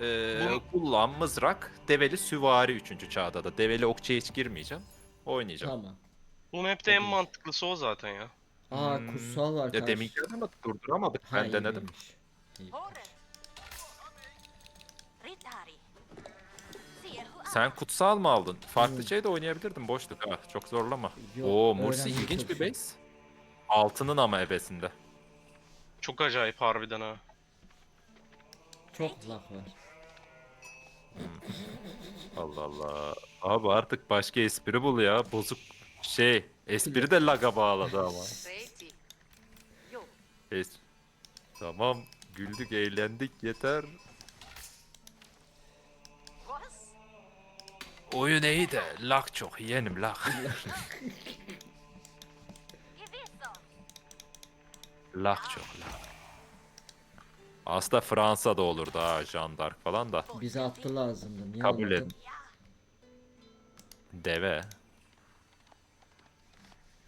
Ee, Bunu- kullan, mızrak, develi süvari 3. çağda da. Develi okçuya hiç girmeyeceğim. Oynayacağım. Tamam. Bu map'te en mantıklısı o zaten ya. Aa Hmm. kutsal var Ya demin geldi ama durduramadık. Ha, Ben denedim. Sen kutsal mı aldın? Farklı Hmm. şey de oynayabilirdim boşluk ha. Çok zorlama. Yok, Oo Mursi ilginç bir base. Altının ama ebesinde. Çok acayip harbiden ha. Çok laf var. Allah Allah. Abi artık başka espri bul ya. Bozuk şey. Espri de laga bağladı ama. Es- tamam. Güldük, eğlendik yeter. Oyun iyi de lak çok yeğenim lak. Lak çok lak. Aslında Fransa'da olurdu ha Jean falan da. Bize attı lazımdı. Niye Kabul almadın? edin. Deve.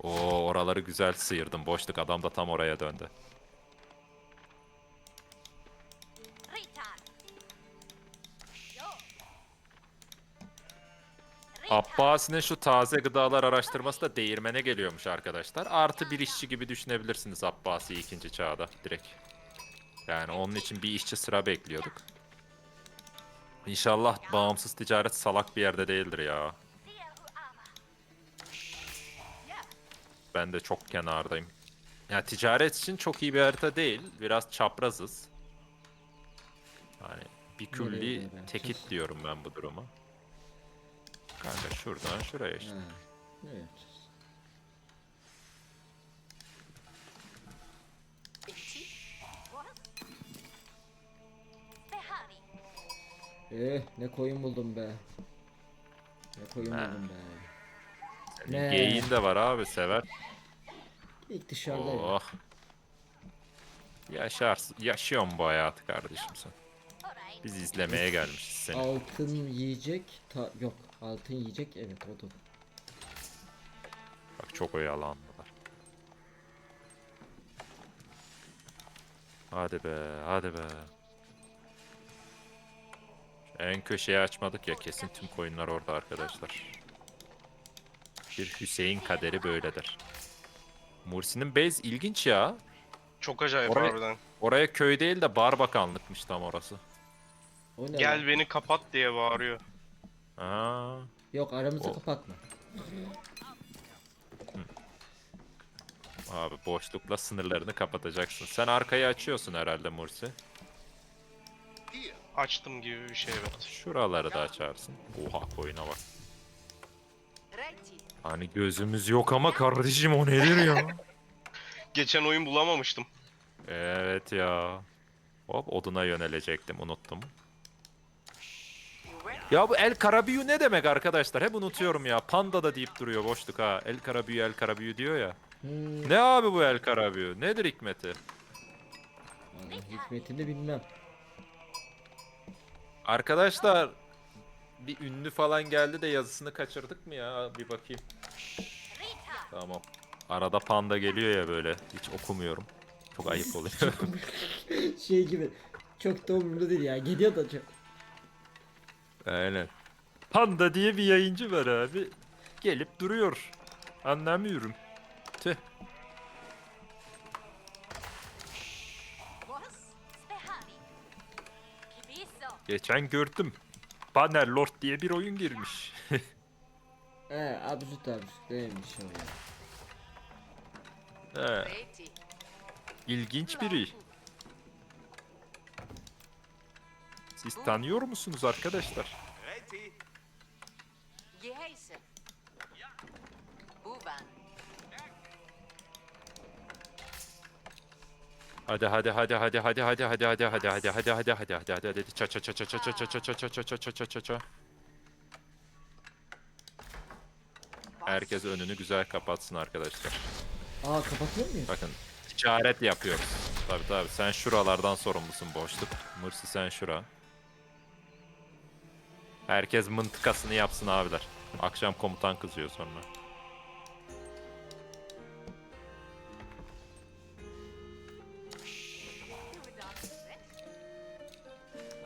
Oo oraları güzel sıyırdım. Boşluk adam da tam oraya döndü. Abbasi'nin şu taze gıdalar araştırması da değirmene geliyormuş arkadaşlar. Artı bir işçi gibi düşünebilirsiniz Abbasi'yi ikinci çağda direkt. Yani onun için bir işçi sıra bekliyorduk. İnşallah bağımsız ticaret salak bir yerde değildir ya. Ben de çok kenardayım. Ya ticaret için çok iyi bir harita değil. Biraz çaprazız. Yani bir külli tekit diyorum ben bu duruma. Kanka şuradan şuraya işte. Ha. Eh ne koyun buldum be. Ne koyun Ha. buldum be. Senin Ne? geyiğin de var abi sever. İlk dışarıdayım. Oh. Yaşarsın. Yaşıyorsun bu hayatı kardeşim sen. Biz izlemeye gelmişiz seni. Altın yiyecek ta yok altın yiyecek evet o da. Bak çok oyalandılar. Hadi be, hadi be. En köşeyi açmadık ya kesin tüm koyunlar orada arkadaşlar. Bir Hüseyin kaderi böyledir. Mursi'nin base ilginç ya. Çok acayip Oraya- harbiden. Oraya köy değil de barbakanlıkmış tam orası. O ne Gel lan? beni kapat diye bağırıyor. Aa, Yok aramızı O- kapatma. abi boşlukla sınırlarını kapatacaksın. Sen arkayı açıyorsun herhalde Mursi. Açtım gibi bir şey evet. Şuraları da açarsın. Oha koyuna bak. Reti. Hani gözümüz yok ama kardeşim o nedir ya? Geçen oyun bulamamıştım. evet ya. Hop oduna yönelecektim unuttum. Ya bu El Karabiyu ne demek arkadaşlar? Hep unutuyorum ya. Panda da deyip duruyor boşluk ha. El Karabiyu El Karabiyu diyor ya. Hmm, Ne abi bu El Karabiyu? Nedir hikmeti? vallahi hikmetini bilmem. Arkadaşlar bir ünlü falan geldi de yazısını kaçırdık mı ya? Bir bakayım. Tamam. Arada panda geliyor ya böyle. Hiç okumuyorum. Çok ayıp oluyor. şey gibi çok da umurlu değil ya geliyor da çok. Aynen. Panda diye bir yayıncı var abi. Gelip duruyor. Anlamıyorum. Tüh. Geçen gördüm. Bannerlord diye bir oyun girmiş. He absürt absürt neymiş o ya. He, ilginç biri. Siz tanıyor musunuz arkadaşlar? Hadi hadi hadi hadi hadi hadi hadi hadi hadi hadi hadi hadi hadi hadi hadi hadi ça ça ça ça ça ça ça ça ça ça ça ça ça ça ça Herkes önünü güzel kapatsın arkadaşlar. Aa kapatıyor muyuz? Bakın ticaret yapıyoruz. Tabi tabi sen şuralardan sorumlusun boşluk. Mırsi sen şura. Herkes mıntıkasını yapsın abiler. Akşam komutan kızıyor sonra.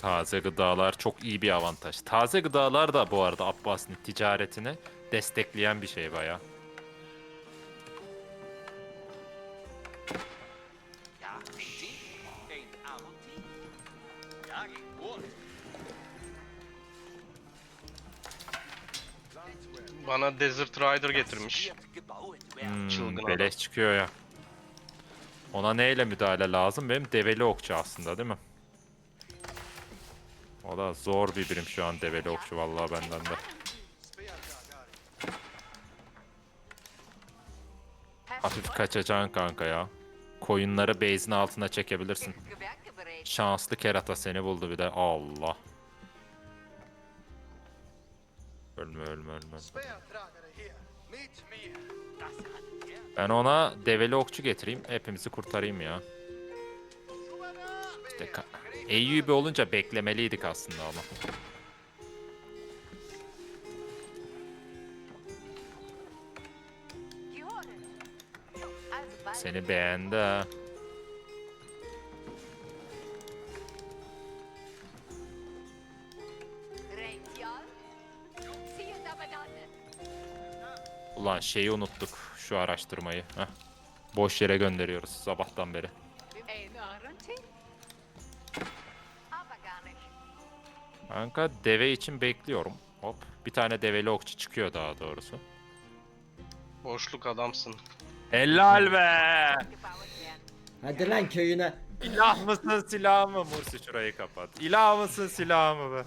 Taze gıdalar çok iyi bir avantaj. Taze gıdalar da bu arada Abbas'ın ticaretini destekleyen bir şey baya. Bana Desert Rider getirmiş. Hmm, Çılgın adam. beleş çıkıyor ya. Ona neyle müdahale lazım? Benim develi okçu aslında değil mi? Zor bir birim şu an develi okçu vallahi benden de. Hafif kaçacaksın kanka ya. Koyunları base'in altına çekebilirsin. Şanslı kerata seni buldu bir de. Allah. Ölme ölme ölme. Ben ona develi okçu getireyim. Hepimizi kurtarayım ya. İşte ka- Eyyubi olunca beklemeliydik aslında ama. Seni beğendi ha. Ulan şeyi unuttuk. Şu araştırmayı. Heh. Boş yere gönderiyoruz sabahtan beri. Kanka deve için bekliyorum. Hop. Bir tane develi okçu çıkıyor daha doğrusu. Boşluk adamsın. Helal be! Hadi lan köyüne. İlah mısın silah mı? Mursi şurayı kapat. İlah mısın silah mı be?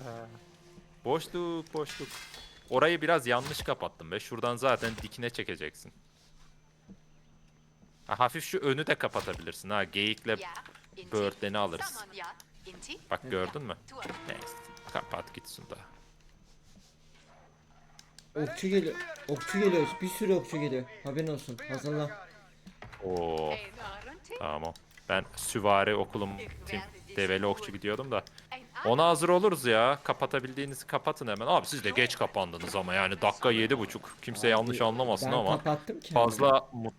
Boşluk boşluk. Orayı biraz yanlış kapattım be. Şuradan zaten dikine çekeceksin. Ha, hafif şu önü de kapatabilirsin ha. Geyikle böğürtleni alırız. Bak gördün mü? Neyse. Kapat gitsin daha. Okçu geliyor. Okçu geliyor. Bir sürü okçu geliyor. Haberin olsun. Hazırlan. Oo Arendt? tamam. Ben süvari okulum tim develi okçu gidiyordum da. Ona hazır oluruz ya. Kapatabildiğinizi kapatın hemen. Abi siz de geç kapandınız ama yani dakika yedi buçuk. Kimse yanlış anlamasın ben ama kapattım kendimi. fazla mut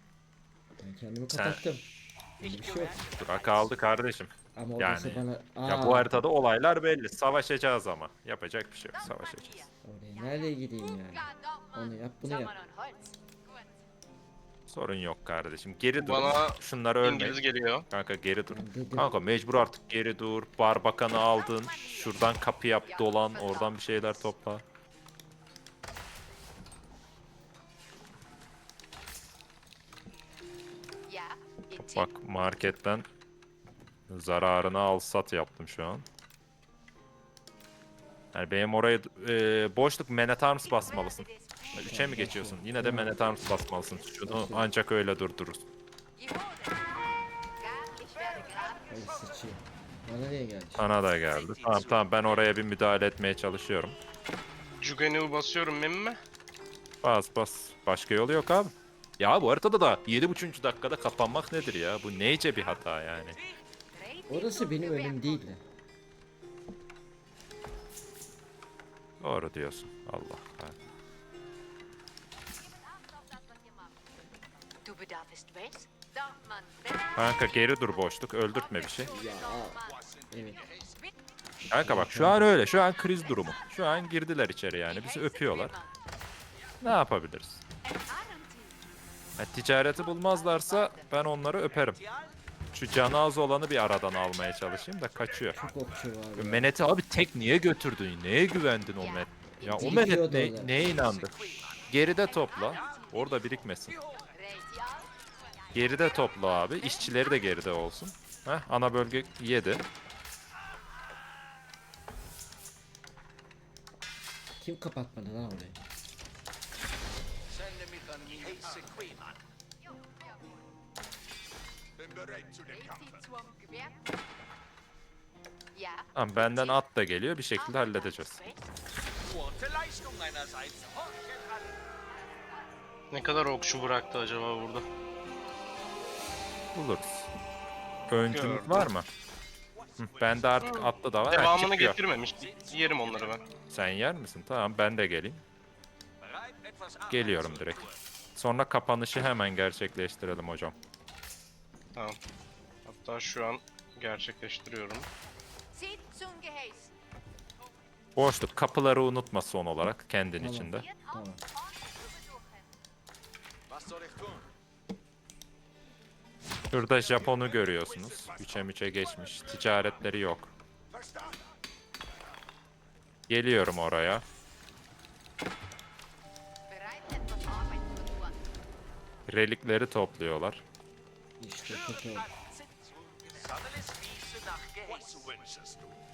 Ben kendimi Sen- kapattım. Bir şey yok. Bırak kaldı kardeşim. Ama Yani, orası bana... Aa, Ya bu haritada olaylar belli. Savaşacağız ama. Yapacak bir şey yok. Savaşacağız. Oraya nereye gideyim yani? Onu yap, bunu yap. Sorun yok kardeşim. Geri dur. Bana Şunları ölme. İngiliz geliyor. Kanka geri dur. Kanka mecbur artık geri dur. Barbakanı aldın. Şuradan kapı yap dolan. Oradan bir şeyler topla. Bak marketten zararını al sat yaptım şu an. Yani benim oraya e, boşluk Man at Arms basmalısın. Üçe mi geçiyorsun? Yine de Man at Arms basmalısın. Şunu ancak öyle durdururuz. Bana niye geldi? Sana da geldi. Tamam tamam ben oraya bir müdahale etmeye çalışıyorum. Jugenil'i basıyorum memme. Bas bas. Başka yolu yok abi. Ya bu haritada da 7.5. dakikada kapanmak nedir ya? Bu neyce bir hata yani. Orası benim önüm Gewehrkon. değil de. Doğru diyorsun. Allah. Dortmund. Kanka geri dur boşluk. Öldürtme bir şey. Ya evet. Kanka bak şu an öyle. Şu an kriz durumu. Şu an girdiler içeri yani. Bizi öpüyorlar. Ne yapabiliriz? Ha, ticareti bulmazlarsa ben onları öperim. Şu canı az olanı bir aradan almaya çalışayım da kaçıyor. Çok okçu var. ya. Menet'i abi tek niye götürdün? Neye güvendin o menet? Ya o menet ne, neye inandı? Geride topla. Orada birikmesin. Geride topla abi. İşçileri de geride olsun. Heh, ana bölge yedi. Kim kapatmadı lan orayı? Reti zum Gewehrkon. Ja. Tamam benden at da geliyor bir şekilde halledeceğiz. Gute Leistung meinerseits. Horchet alle. Ne kadar okçu bıraktı acaba burada? Buluruz. Öncülük Gördüm. var mı? Hı, bende artık atlı da var. Ha, Devamını çıkıyor. getirmemiş. Yerim onları ben. Sen yer misin? Tamam ben de geleyim. Bereit, etwas Geliyorum direkt. Sonra kapanışı hemen gerçekleştirelim hocam. Tamam. Hatta şu an gerçekleştiriyorum. Boşluk kapıları unutma son olarak kendin Tamam. içinde. Tamam. Şurada Japon'u görüyorsunuz. 3'e 3'e geçmiş. Ticaretleri yok. Geliyorum oraya. Relikleri topluyorlar. İşte kötü.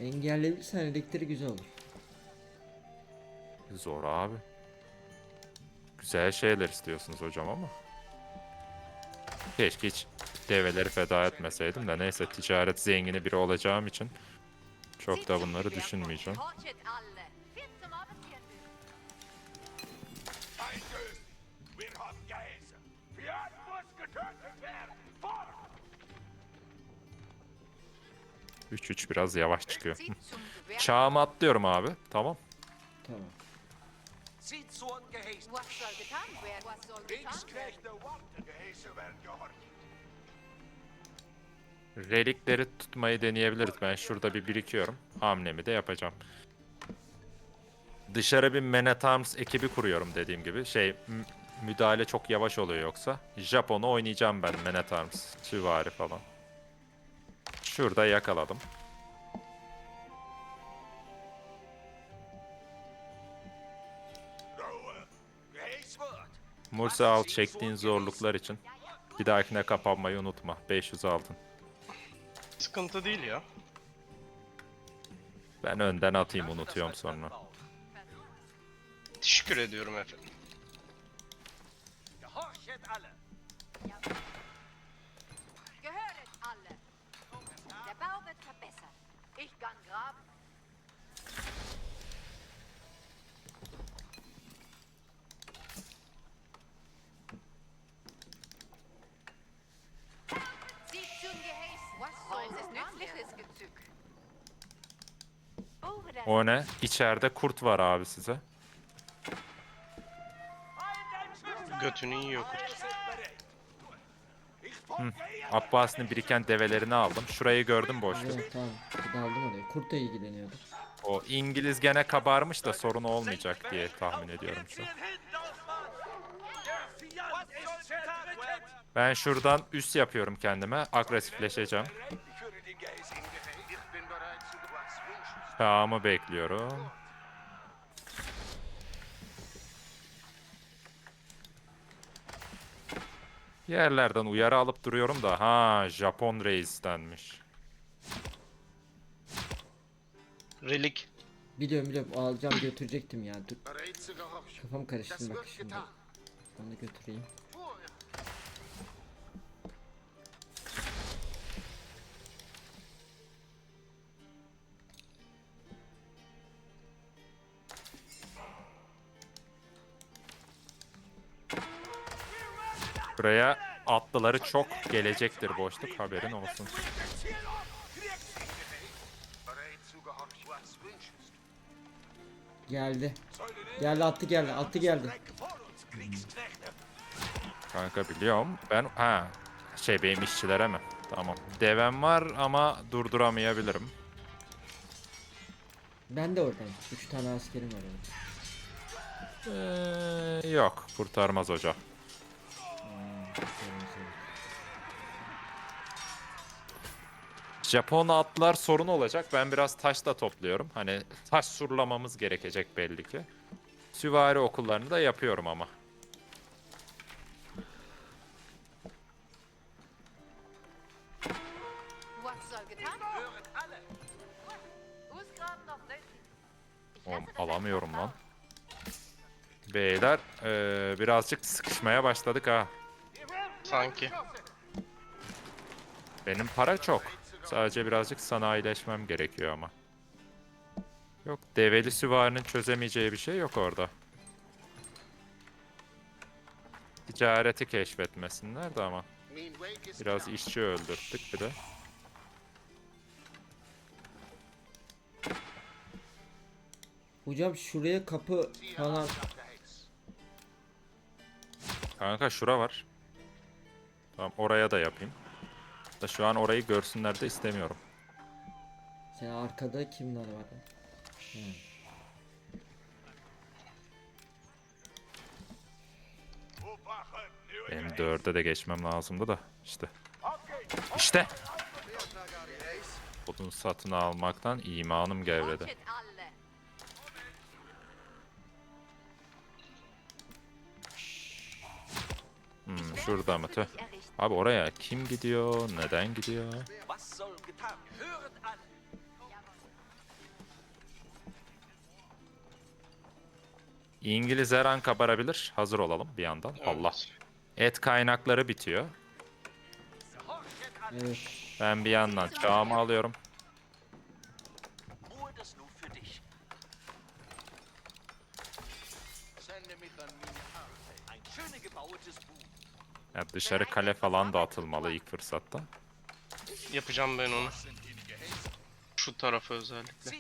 Engelleyebilirsen elektrik güzel olur. Zor abi. Güzel şeyler istiyorsunuz hocam ama. Keşke hiç develeri feda etmeseydim de neyse ticaret zengini biri olacağım için çok da bunları düşünmeyeceğim. 3-3 biraz yavaş çıkıyor. Çağımı atlıyorum abi. Tamam. Tamam. Relikleri tutmayı deneyebiliriz. Ben şurada bir birikiyorum. Hamlemi de yapacağım. Dışarı bir Man Arms ekibi kuruyorum dediğim gibi. Şey müdahale çok yavaş oluyor yoksa. Japon'u oynayacağım ben Man at Arms. Süvari falan. Şurada yakaladım. Mursa al çektiğin zorluklar için. Bir dahakine kapanmayı unutma. 500 aldın. Sıkıntı değil ya. Ben önden atayım unutuyorum sonra. Teşekkür ediyorum efendim. Gezück? Over das O ne? İçeride kurt var abi size. Götünü yiyor kurt. Ich ihr. Abbasi'nin biriken develerini aldım. Şurayı gördüm boşluk. Evet tamam. Bir de aldım orayı. Kurt da ilgileniyordu. O İngiliz gene kabarmış da sorun olmayacak diye tahmin ediyorum şu. Ben şuradan üst yapıyorum kendime. Agresifleşeceğim. Çağımı bekliyorum. Yerlerden uyarı alıp duruyorum da ha Japon reis denmiş. Relik. Biliyorum biliyorum alacağım götürecektim ya. Dur. Kafam karıştı bak şimdi. Onu götüreyim. Buraya atlıları çok gelecektir boşluk haberin olsun. Geldi. Geldi attı geldi attı geldi. Kanka biliyorum. Ben ha şey benim işçilere mi? Tamam. Devem var ama durduramayabilirim. Ben de oradayım. 3 tane askerim var orada. Ee, yok kurtarmaz hoca. Japon atlar sorun olacak. Ben biraz taş da topluyorum. Hani taş surlamamız gerekecek belli ki. Süvari okullarını da yapıyorum ama. Oğlum, alamıyorum lan. Beyler ee, birazcık sıkışmaya başladık ha. Sanki. Benim para çok. Sadece birazcık sanayileşmem gerekiyor ama. Yok develi süvarinin çözemeyeceği bir şey yok orada. Ticareti keşfetmesinler de ama. Biraz işçi öldürttük bir de. Hocam şuraya kapı falan. Kanka şura var. Tamam oraya da yapayım. Da şu an orayı görsünler de istemiyorum. Sen arkada kimler var? Hı. Benim dörde de geçmem lazımdı da işte. İşte. Odun satın almaktan imanım gevredi. Hmm, şurada mı? Tüh. Abi oraya kim gidiyor? Neden gidiyor? İngiliz her an kabarabilir. Hazır olalım bir yandan. Allah. Et kaynakları bitiyor. Evet. Ben bir yandan çağımı alıyorum. Dışarı kale falan da atılmalı ilk fırsatta. Yapacağım ben onu. Şu tarafı özellikle.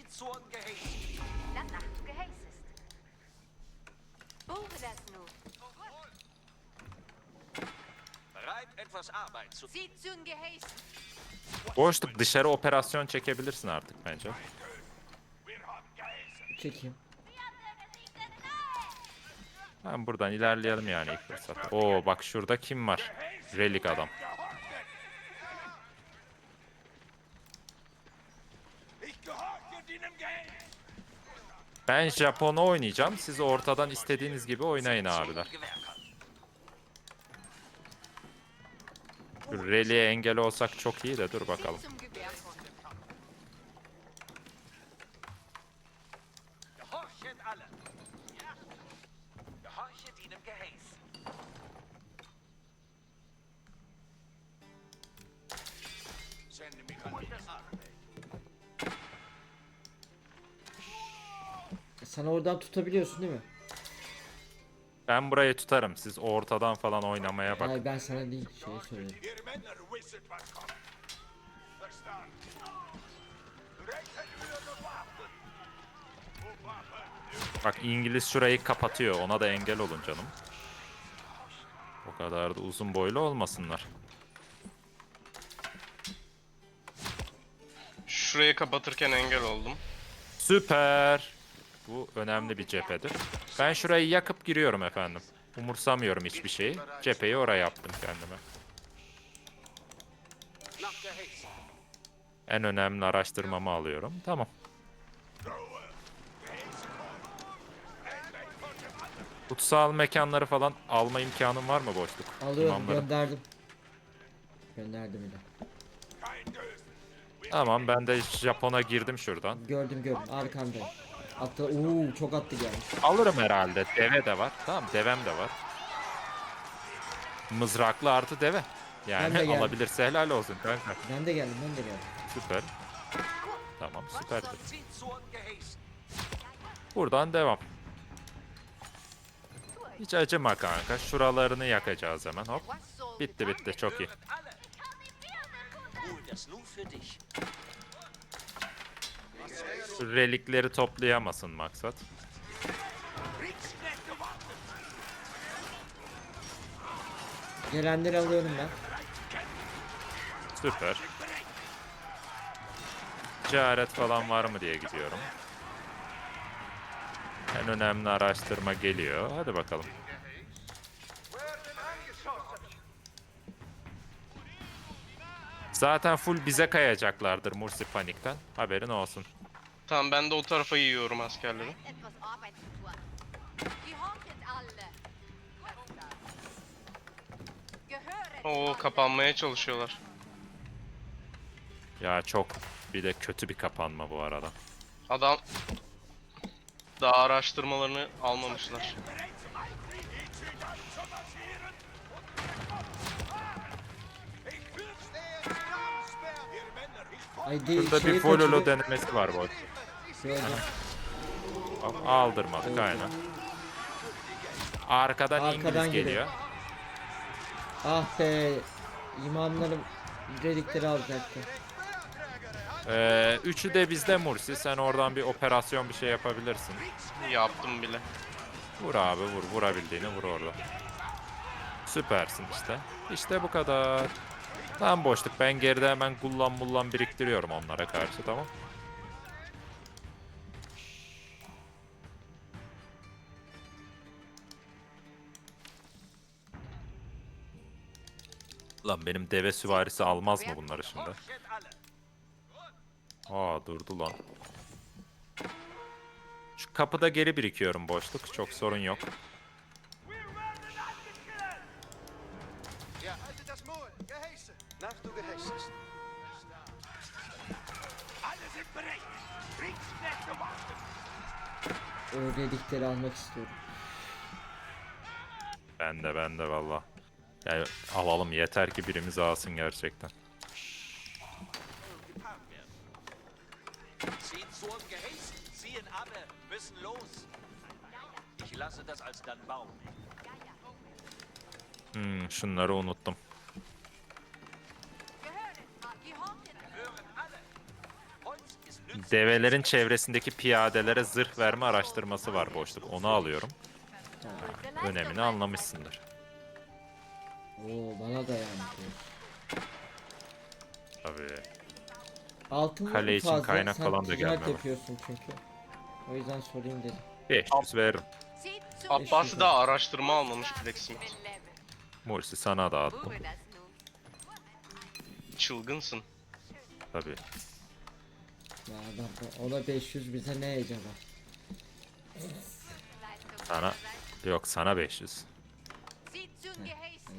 Boşluk dışarı operasyon çekebilirsin artık bence. Çekeyim. Ben buradan ilerleyelim yani ilk fırsatta. Oo bak şurada kim var? Relik adam. Ben Japon'u oynayacağım. Siz ortadan istediğiniz gibi oynayın. Şu Relik'e engel olsak çok iyi de dur bakalım. Sen oradan tutabiliyorsun değil mi? Ben burayı tutarım. Siz ortadan falan oynamaya bakın. Hayır ben sana değil şey Waffen? Bak İngiliz şurayı kapatıyor. Ona da engel olun canım. O kadar da uzun boylu olmasınlar. Şurayı kapatırken engel oldum. Süper. Bu önemli bir cephedir. Ben şurayı yakıp giriyorum efendim. Umursamıyorum hiçbir şeyi. Cepheyi oraya yaptım kendime. En önemli araştırmamı alıyorum. Tamam. Kutsal mekanları falan alma imkanım var mı boşluk? Alıyorum İmamların. gönderdim. Gönderdim bile. Tamam ben de Japon'a girdim şuradan. Gördüm gördüm arkandayım. Atla uuu çok attı gelmiş. Alırım herhalde. Deve de var. Tamam devem de var. Mızraklı artı deve. Ben Yani de geldim. alabilirse helal olsun kanka. Ben de geldim ben de geldim. Süper. Tamam süper. Buradan devam. Hiç acıma kanka. Şuralarını yakacağız hemen hop. Bitti bitti çok iyi. Relikleri toplayamasın maksat. Gelenleri alıyorum ben. Süper. Ticaret falan var mı diye gidiyorum. En önemli araştırma geliyor. Hadi bakalım. Zaten full bize kayacaklardır Mursi panikten. Haberin olsun. Tamam ben de o tarafa yiyorum askerleri. Oo kapanmaya çalışıyorlar. Ya çok bir de kötü bir kapanma bu arada. Adam daha araştırmalarını almamışlar. Ay değil Şurada bir kaçırdı. denemesi var bu. Gördüm. Bak, Aldırmadık aynen. Arkadan, Arkadan İngiliz geliyor. geliyor. Ah be. İmamlarım relikleri alacaktı. Ee, üçü de bizde Mursi. Sen oradan bir operasyon bir şey yapabilirsin. Yaptım bile. Vur abi vur. Vurabildiğini vur orada. Süpersin işte. İşte bu kadar. Tam boşluk. Ben geride hemen kullan mullan biriktiriyorum onlara karşı tamam. Lan benim deve süvarisi almaz mı bunları şimdi? Aa durdu lan. Şu kapıda geri birikiyorum boşluk. Çok sorun yok. Relikleri almak istiyorum. Ben de ben de valla. Yani alalım yeter ki birimiz alsın gerçekten. Hmm, şunları unuttum. Develerin çevresindeki piyadelere zırh verme araştırması var boşluk. Onu alıyorum. Önemini anlamışsındır. Oo bana da yani. Tabii. Altın Kale için fazla? kaynak Sen falan da ticaret gelmiyor. yapıyorsun çünkü. O yüzden sorayım dedim. 500 veririm. Abbasi daha araştırma almamış Blacksmith. Mursi sana da attım. Çılgınsın. Tabii. Ya adam ona 500 bize ne acaba? Sana yok sana 500.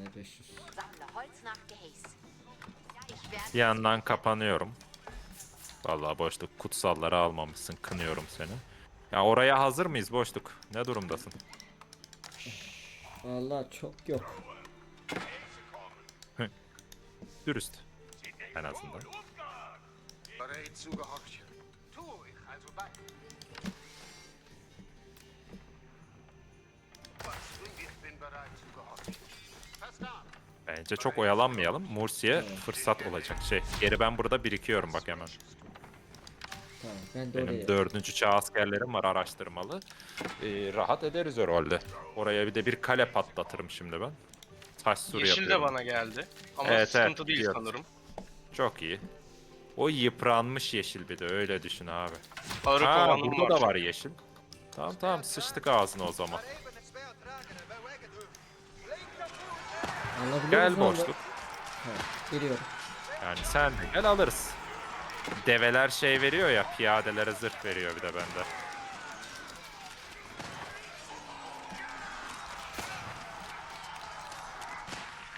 Sieht zum Geheiß. Sana 500. Sammle Holz nach Geheiß. Ich werde Bir yandan kapanıyorum. Vallahi boşluk kutsalları almamışsın. Kınıyorum seni. Ya oraya hazır mıyız boşluk? Ne durumdasın? Vallahi çok yok. Dürüst. En azından. Bereit zu gehorchen. Tu ich also bei. Bence çok oyalanmayalım. Mursi'ye fırsat olacak şey. Geri ben burada birikiyorum bak hemen. Tamam ben de Benim dördüncü çağ askerlerim var araştırmalı. Ee, rahat ederiz herhalde. Oraya bir de bir kale patlatırım şimdi ben. Taş sur Yeşil de yapıyorum. bana geldi. Ama Evet, sıkıntı evet, değil biliyorum. sanırım. Çok iyi. O yıpranmış yeşil bir de öyle düşün abi. Arı Ha kovanım burada var. da var yeşil. Tamam tamam sıçtık ağzına o zaman. Alabiliyor Gel musun onu? boşluk. Tamam, geliyorum. Yani sen de gel alırız. Develer şey veriyor ya piyadelere zırh veriyor bir de bende.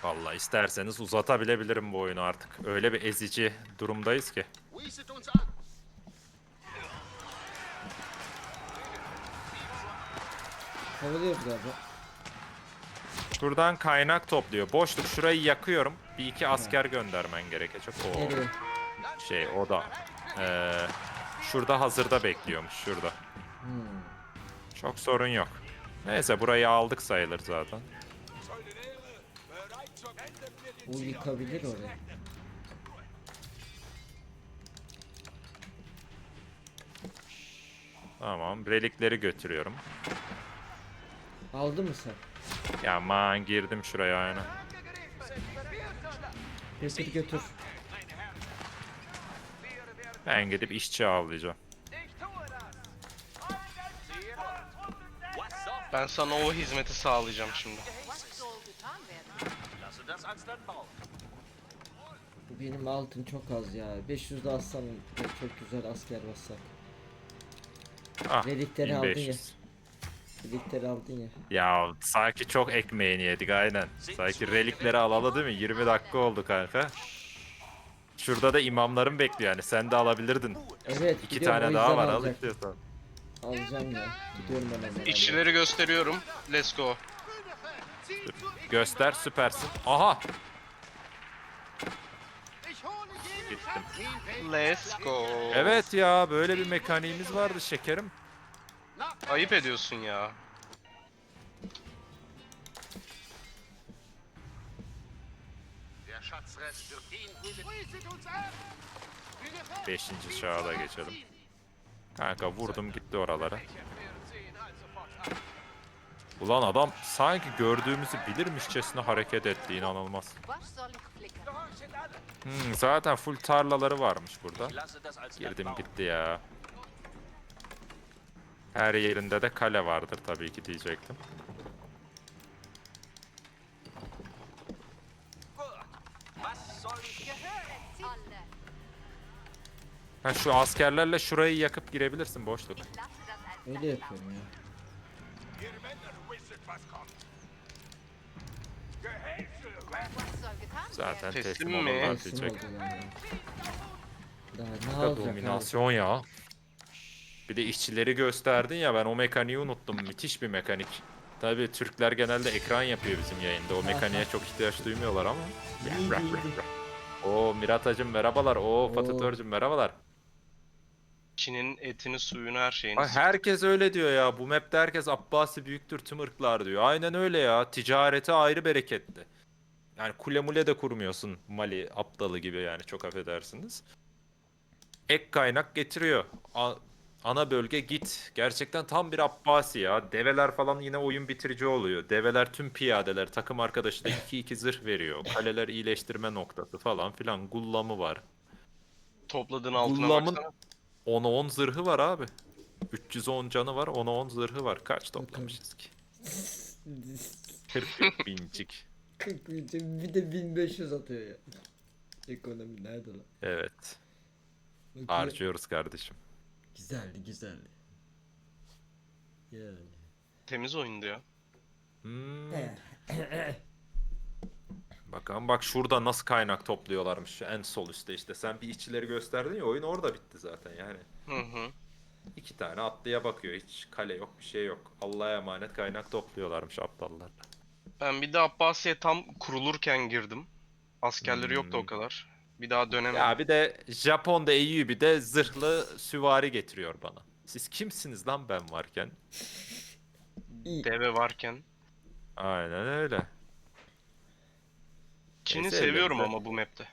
Vallahi isterseniz uzatabilebilirim bu oyunu artık. Öyle bir ezici durumdayız ki. Kovalıyoruz galiba. Şuradan kaynak topluyor. Boşluk şurayı yakıyorum. Bir iki asker göndermen gerekecek. O Nereye? şey o da. Ee, şurada hazırda bekliyormuş şurada. Hmm. Çok sorun yok. Neyse burayı aldık sayılır zaten. O yıkabilir orayı. Tamam relikleri götürüyorum. Aldı mı sen? Ya man girdim şuraya aynen. Götür götür. Ben gidip işçi avlayacağım. Ben sana o hizmeti sağlayacağım şimdi. Bu benim altın çok az ya. 500 de alsam çok güzel asker bassak. Ah Relikleri aldın ya. 1500. Relikleri aldın ya. Ya sanki çok ekmeğini yedik aynen. Sanki relikleri alalı değil mi? 20 dakika oldu kanka. Şurada da imamlarım bekliyor yani. Sen de alabilirdin. Evet İki gidiyorum, o tane yüzden daha var al alacak. istiyorsan. Alacağım ya. Gidiyorum ben hemen. İşçileri gösteriyorum. Let's go. Göster süpersin. Aha Ich hole jeden Gittim. Let's go. Evet ya böyle bir mekaniğimiz vardı şekerim. Ayıp ediyorsun ya. Beşinci çağa da geçelim. Kanka vurdum gitti oralara. Ulan adam sanki gördüğümüzü bilirmişçesine hareket etti inanılmaz. Hmm, zaten full tarlaları varmış burada. Girdim gitti ya. Her yerinde de kale vardır tabii ki diyecektim. Was soll ich? Alle. Ha şu askerlerle şurayı yakıp girebilirsin boşluk. Öyle yapıyorum ya. Zaten Teslim teslim diyecek. ya. Daha ne dominasyon ya. Bir de işçileri gösterdin ya ben o mekaniği unuttum. Müthiş bir mekanik. Tabii Türkler genelde ekran yapıyor bizim yayında. O mekaniğe çok ihtiyaç duymuyorlar ama. İyi, iyi, iyi. Oo Miratacım merhabalar. Oo Oo. Fatatörcüm merhabalar. Çin'in etini, suyunu, her şeyini. Ay, herkes öyle diyor ya. Bu map'te herkes Abbasi büyüktür tüm ırklar diyor. Aynen öyle ya. Ticareti ayrı bereketli. Yani kule mule de kurmuyorsun Mali aptalı gibi yani çok affedersiniz. Ek kaynak getiriyor. A- ana bölge git. Gerçekten tam bir Abbasi ya. Develer falan yine oyun bitirici oluyor. Develer tüm piyadeler takım arkadaşı da 2-2 zırh veriyor. Kaleler iyileştirme noktası falan filan. Gullamı var. Topladığın altına Kullamın- baksana. 10'a 10 zırhı var abi. 310 canı var, 10'a 10 zırhı var. Kaç toplamışız ki? 40 bincik. 40 bin- bir de 1500 atıyor ya. Ekonomi nerede lan? Evet. Bakıyor. Harcıyoruz kardeşim. Güzeldi güzeldi. Yani. Temiz oyundu ya. Hmm. Bakalım bak şurada nasıl kaynak topluyorlarmış şu en sol üstte işte. Sen bir işçileri gösterdin ya oyun orada bitti zaten yani. Hı hı. İki tane atlıya bakıyor hiç kale yok bir şey yok. Allah'a emanet kaynak topluyorlarmış aptallar. Ben bir de Abbasiye tam kurulurken girdim. Askerleri yoktu o Hmm. kadar. Bir daha dönemedim. Ya bir de Japon'da Eyyubi de zırhlı süvari getiriyor bana. Siz kimsiniz lan ben varken? İyi. Deve varken. Aynen öyle. Çin'i Neyse, seviyorum ama bu map'te.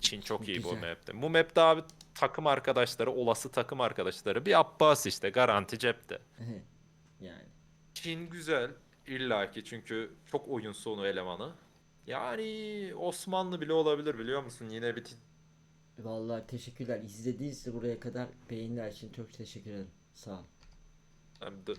Çin çok iyi bu Güzel. map'te. Bu map'te abi takım arkadaşları, olası takım arkadaşları bir Abbas işte garanti cepte. yani. Çin güzel illaki çünkü çok oyun sonu elemanı. Yani Osmanlı bile olabilir biliyor musun? Yine bir Vallahi teşekkürler. İzlediğiniz buraya kadar beğeniler için çok teşekkür ederim. Sağ ol. Hem de